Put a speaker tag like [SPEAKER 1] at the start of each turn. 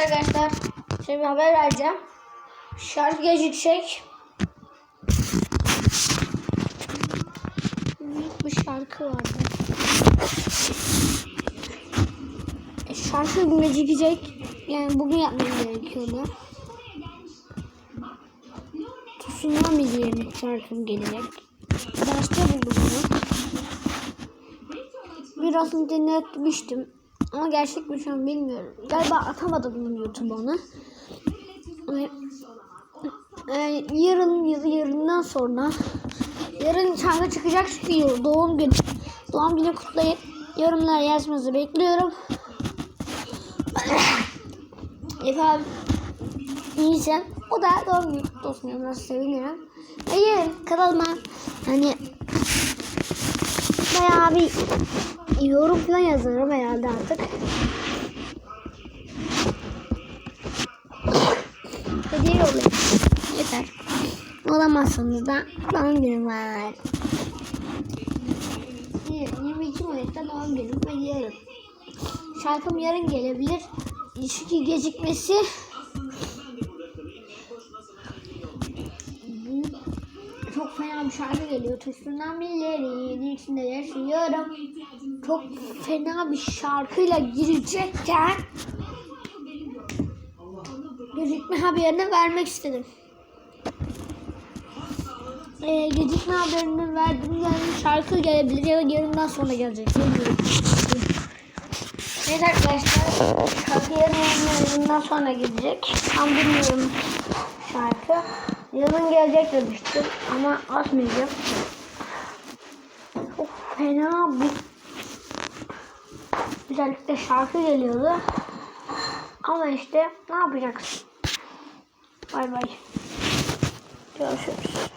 [SPEAKER 1] Evet arkadaşlar. Şimdi bir haber vereceğim. Şarkı gecikecek. Büyük bir şarkı vardı. E, Şarkı gecikecek. Yani bugün yapmam gerekiyordu. Tsunami diye bir şarkım gelecek. Derste buldum bunu. Biraz internetmiştim. Ama gerçek mi şu an bilmiyorum. Galiba atamadım bunu YouTube'a onu. Ee, yarın ya da yarından sonra yarın şarkı çıkacak çünkü doğum günü. Doğum günü kutlayıp yorumlar yazmanızı bekliyorum. Efe abi iyiyse o da doğum günü kutlu olsun. Nasıl sevinirim. Ve kanalıma hani bayağı bir yorum falan yazarım herhalde artık. Hediye yollayın. Yeter. Olamazsanız da doğum günüm var. 22 Mayıs'ta doğum günüm ve yarın. Şarkım yarın gelebilir. Çünkü gecikmesi bir şarkı geliyor. Tuşundan birileri içinde yaşıyorum. Çok fena bir şarkıyla girecekken gecikme haberini vermek istedim. Ee, gecikme haberini verdim. Yani şarkı gelebilir ya da yarından sonra gelecek. Bilmiyorum. Evet arkadaşlar. Şarkı yarın yarından sonra gelecek. Tam bilmiyorum şarkı. Yarın gelecek demiştim ama atmayacağım. Çok fena bir özellikle şarkı geliyordu. Ama işte ne yapacaksın? Bay bay. Görüşürüz.